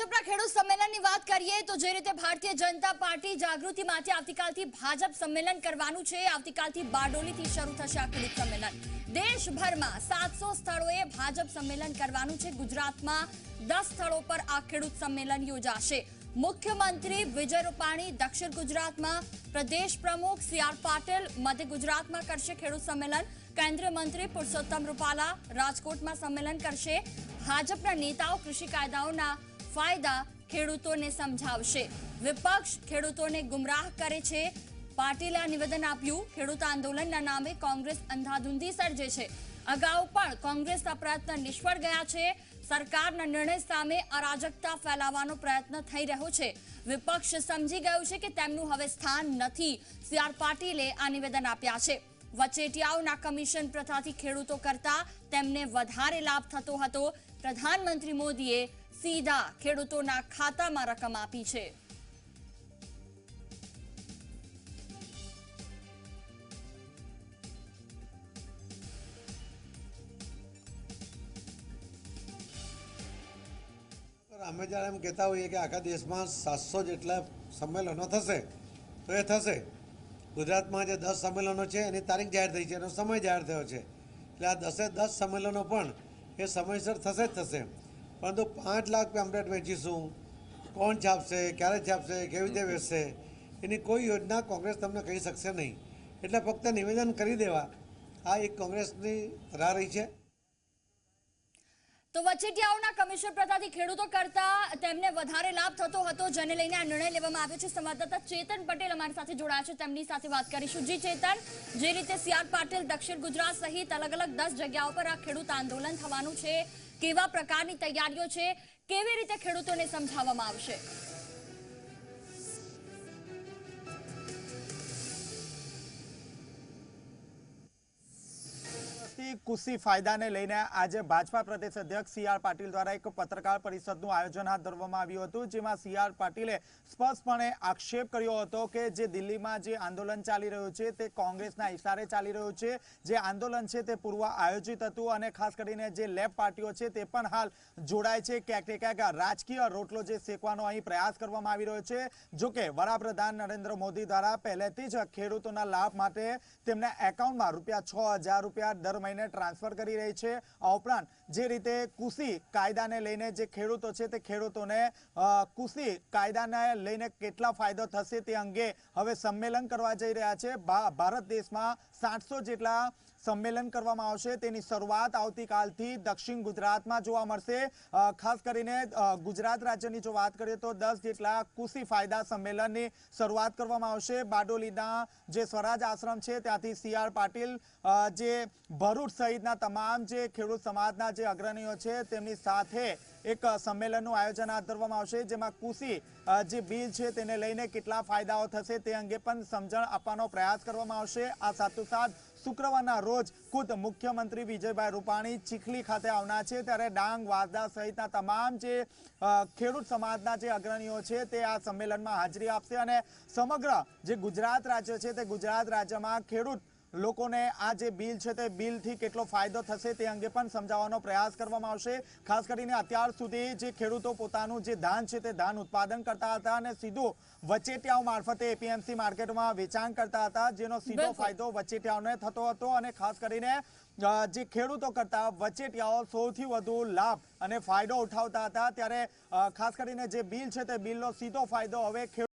ભાજપના ખેડૂત સંમેલનની વાત કરીએ તો જે રીતે ભારતીય જનતા પાર્ટી જાગૃતિ માટે આવતીકાલથી ભાજપ સંમેલન કરવાનું છે. આવતીકાલથી બારડોલીથી શરૂ થશે આ ખેડૂત સંમેલન. દેશભરમાં સાતસો સ્થળોએ ભાજપ સંમેલન કરવાનું છે. ગુજરાતમાં દસ સ્થળો પર આ ખેડૂત સંમેલન યોજાશે. મુખ્યમંત્રી વિજય રૂપાણી દક્ષિણ ગુજરાતમાં, પ્રદેશ પ્રમુખ સી આર પાટીલ મધ્ય ગુજરાતમાં કરશે ખેડૂત સંમેલન. કેન્દ્રીય મંત્રી પુરુષોત્તમ રૂપાલા રાજકોટમાં સંમેલન કરશે. ભાજપના નેતાઓ કૃષિ કાયદાઓના ફાયદા ખેડૂતોને સમજાવશે. વિપક્ષ ખેડૂતોને ગુમરાહ કરે છે. પાટીલે નિવેદન આપ્યું. ખેડૂત આંદોલનના નામે કોંગ્રેસ અંધાધૂંધી સર્જે છે. અગાઉ પણ કોંગ્રેસના પ્રયત્ન નિષ્ફળ ગયા છે. સરકારના નિર્ણય સામે અરાજકતા ફેલાવવાનો પ્રયત્ન થઈ રહ્યો છે. વિપક્ષ સમજી ગયું છે કે તેમનું હવે સ્થાન નથી. સી આર પાટીલે આ નિવેદન આપ્યા છે. વચેટિયાઓના કમિશન પ્રથાથી ખેડૂતો કરતા તેમને વધારે લાભ થતો હતો. પ્રધાનમંત્રી મોદીએ સીધા ખેડૂતોના ખાતામાં રકમ આપી છે. અમે જ્યારે એમ કહેતા હોઈએ કે આખા દેશમાં સાતસો જેટલા સંમેલનો થશે, તો એ થશે. ગુજરાતમાં જે દસ સંમેલનો છે, એની તારીખ જાહેર થઈ છે, એનો સમય જાહેર થયો છે. એટલે આ દસે દસ સંમેલનો પણ એ સમયસર થશે જ થશે. પરંતુ પાંચ લાખ પેમ્પલેટ વેચીશું. કોણ છાપશે ક્યારે છાપશે કેવી રીતે વેચશે, એની કોઈ યોજના કોંગ્રેસ તમને કહી શકશે નહીં. એટલે ફક્ત નિવેદન કરી દેવા. આ એક કોંગ્રેસની રાહ રહી છે. તો વચેટિયાઓના કમિશન પ્રથાથી ખેડૂતો કરતા તેમને વધારે લાભ થતો હતો, જેને લઈને આ નિર્ણય લેવામાં આવ્યો છે. સંવાદદાતા ચેતન પટેલ અમારી સાથે જોડાયા છે. તેમની સાથે વાત કરીશું. જી ચેતન, જે રીતે સી આર પાટીલ દક્ષિણ ગુજરાત સહિત અલગ અલગ દસ જગ્યાઓ પર આ ખેડૂત આંદોલન થવાનું છે કેવા પ્રકારની તૈયારીઓ છે? કેવી રીતે ખેડૂતોને સમજાવવામાં આવશે? કૃષિ ફાયદાને લઈને આજે ભાજપા પ્રદેશ અધ્યક્ષ સી આર પાટીલ દ્વારા એક પત્રકાર પરિષદનું આયોજન હાથ ધરવામાં આવ્યું હતું, જેમાં સી આર પાટીલે સ્પષ્ટપણે આક્ષેપ કર્યો હતો કે જે દિલ્હીમાં જે આંદોલન ચાલી રહ્યું છે તે કોંગ્રેસના ઇશારે ચાલી રહ્યું છે. જે આંદોલન છે તે પૂર્વ આયોજિત હતું અને ખાસ કરીને જે લેબ પાર્ટીઓ છે તે પણ હાલ જોડાય છે. ક્યાંક ક્યાંક રાજકીય રોટલો જે શેકવાનો અહીં પ્રયાસ કરવામાં આવી રહ્યો છે. જો કે વડાપ્રધાન નરેન્દ્ર મોદી દ્વારા પહેલેથી જ ખેડૂતોના લાભ માટે તેમના એકાઉન્ટમાં રૂપિયા છ હજાર રૂપિયા દર મહિને ટ્રાન્સફર કરી રહી છે. આ ઉપરાંત જે રીતે કૃષિ કાયદાને લઈને જે ખેડૂતો છે તે ખેડૂતોને કૃષિ કાયદાને લઈને કેટલા ફાયદો થશે તે અંગે હવે સંમેલન કરવા જઈ રહ્યા છે. ભારત દેશમાં સાતસો જેટલા સંમેલન કરવામાં આવશે. તેની શરૂઆત આવતીકાલથી દક્ષિણ ગુજરાતમાં જોવા મળશે. ખાસ કરીને ગુજરાત રાજ્યની જો વાત કરીએ તો દસ જેટલા કૃષિ ફાયદા સંમેલનની શરૂઆત કરવામાં આવશે. બારડોલીના જે સ્વરાજ આશ્રમ છે, ત્યાંથી સી પાટીલ જે ભરૂચ સહિતના તમામ જે ખેડૂત સમાજના જે અગ્રણીઓ છે, તેમની સાથે એક સંમેલનનું આયોજન હાથ ધરવામાં આવશે, જેમાં કૃષિ જે બિલ છે તેને લઈને કેટલા ફાયદાઓ થશે તે અંગે પણ સમજણ આપવાનો પ્રયાસ કરવામાં આવશે. આ સાથોસાથ શુક્રવારના રોજ ખુદ મુખ્યમંત્રી વિજયભાઈ રૂપાણી ચીખલી ખાતે આવનાર છે ત્યારે ડાંગ, વાંસદા સહિતના તમામ જે ખેડૂત સમાજના જે અગ્રણીઓ છે તે આ સંમેલનમાં હાજરી આપશે અને સમગ્ર જે ગુજરાત રાજ્ય છે તે ગુજરાત રાજ્યમાં ખેડૂત લોકોને આ જે બિલ છે તે બિલથી કેટલો ફાયદો થશે તે અંગે પણ સમજાવવાનો પ્રયાસ કરવામાં આવશે. ખાસ કરીને અત્યાર સુધી જે ખેડૂતો પોતાનું જે ધાન છે તે ધાન ઉત્પાદન કરતા હતા અને સીધું વચેટિયાઓ મારફતે એપીએમસી માર્કેટમાં વેચાણ કરતા હતા જેનો સીધો ફાયદો વચેટિયાઓને થતો હતો અને ખાસ કરીને જે ખેડૂતો કરતા વચેટિયાઓ સૌથી વધુ લાભ અને ફાયદો ઉઠાવતા હતા. ત્યારે ખાસ કરીને જે બિલ છે તે બિલનો સીધો ફાયદો હવે